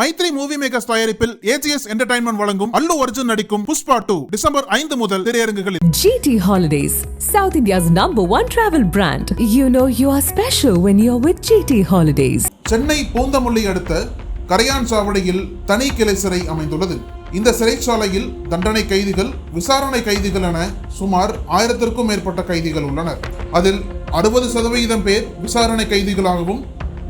Maithri movie makers தயாரிப்பில் AGS entertainment வழங்கும் அல்லு அர்ஜுன் நடிக்கும் புஷ்பா டூ டிசம்பர் ஐந்து முதல் திரையரங்குகளில் GT Holidays, South India's number one travel brand. You know you are special when you're with GT Holidays. Chennai Poonamallee அடுத்த கரையான் சாவடியில் தனி கிளை சிறை அமைந்துள்ளது இந்த சிறைச்சாலையில் தண்டனை கைதிகள் விசாரணை கைதிகள் என சுமார் ஆயிரத்திற்கும் மேற்பட்ட கைதிகள் உள்ளனர் அதில் அறுபது சதவிகிதம் பேர் விசாரணை கைதிகளாகவும்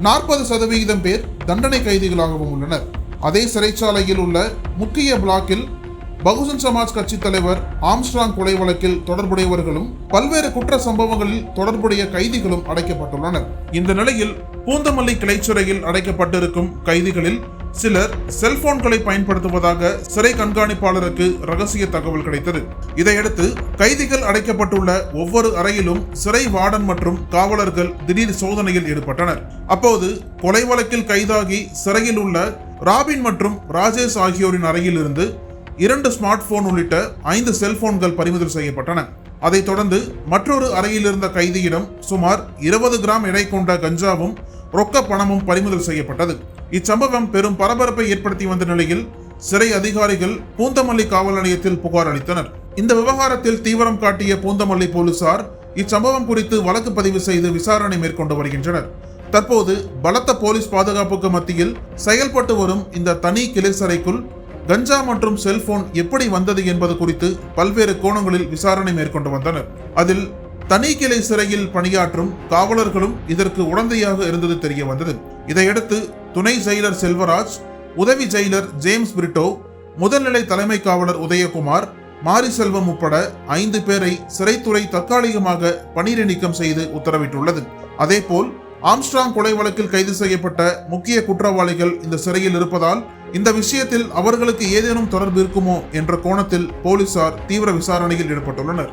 நாற்பது சதவிகிதம் பேர் தண்டனை கைதிகளாகவும் உள்ளனர். அதே சிறைச்சாலையில் உள்ள முக்கிய பிளாக்கில் பகுஜன் சமாஜ் கட்சி தலைவர் ஆம்ஸ்ட்ராங் கொலை வழக்கில் தொடர்புடையவர்களும் பல்வேறு குற்ற சம்பவங்களில் தொடர்புடைய கைதிகளும் அடைக்கப்பட்டுள்ளனர். இந்த நிலையில் பூந்தமல்லி கிளைச்சிறையில் அடைக்கப்பட்டிருக்கும் கைதிகளில் சிலர் செல்போன்களை பயன்படுத்துவதாக சிறை கண்காணிப்பாளருக்கு ரகசிய தகவல் கிடைத்தது. இதையடுத்து கைதிகள் அடைக்கப்பட்டுள்ள ஒவ்வொரு அறையிலும் சிறை வார்டன் மற்றும் காவலர்கள் திடீர் சோதனையில் ஈடுபட்டனர். அப்போது கொலை வழக்கில் கைதாகி சிறையில் உள்ள ராபின் மற்றும் ராஜேஷ் ஆகியோரின் அறையிலிருந்து இரண்டு ஸ்மார்ட் போன் உள்ளிட்ட ஐந்து செல்போன்கள் பறிமுதல் செய்யப்பட்டன. அதைத் தொடர்ந்து மற்றொரு அறையில் இருந்த கைதியிடம் சுமார் இருபது கிராம் எடை கொண்ட கஞ்சாவும் ரொக்க பணமும் பறிமுதல் செய்யப்பட்டது. இச்சம்பவம் பெரும் பரபரப்பை ஏற்படுத்தி வந்த நிலையில் சிறை அதிகாரிகள் பூந்தமல்லி காவல் நிலையத்தில் புகார் அளித்தனர். இந்த விவகாரத்தில் தீவிரம் காட்டிய பூந்தமல்லி போலீசார் இச்சம்பவம் குறித்து வழக்கு பதிவு செய்து விசாரணை மேற்கொண்டு வருகின்றனர். தற்போது பலத்த போலீஸ் பாதுகாப்புக்கு மத்தியில் செயல்பட்டு வரும் இந்த தனி கிளை சிறைக்குள் கஞ்சா மற்றும் செல்போன் எப்படி வந்தது என்பது குறித்து பல்வேறு கோணங்களில் விசாரணை மேற்கொண்டு வந்தனர். அதில் தனி கிளை சிறையில் பணியாற்றும் காவலர்களும் இதற்கு உடந்தையாக இருந்தது தெரிய வந்தது. இதையடுத்து துணை ஜெயிலர் செல்வராஜ் உதவி ஜெயிலர் ஜேம்ஸ் பிரிட்டோ முதல்நிலை தலைமை காவலர் உதயகுமார் மாரி செல்வம் உட்பட ஐந்து பேரை சிறைத்துறை தற்காலிகமாக பணியிட நீக்கம் செய்து உத்தரவிட்டுள்ளது. அதேபோல் ஆம்ஸ்ட்ராங் கொலை வழக்கில் கைது செய்யப்பட்ட முக்கிய குற்றவாளிகள் இந்த சிறையில் இருப்பதால் இந்த விஷயத்தில் அவர்களுக்கு ஏதேனும் தொடர்பு இருக்குமோ என்ற கோணத்தில் போலீசார் தீவிர விசாரணையில் ஈடுபட்டுள்ளனர்.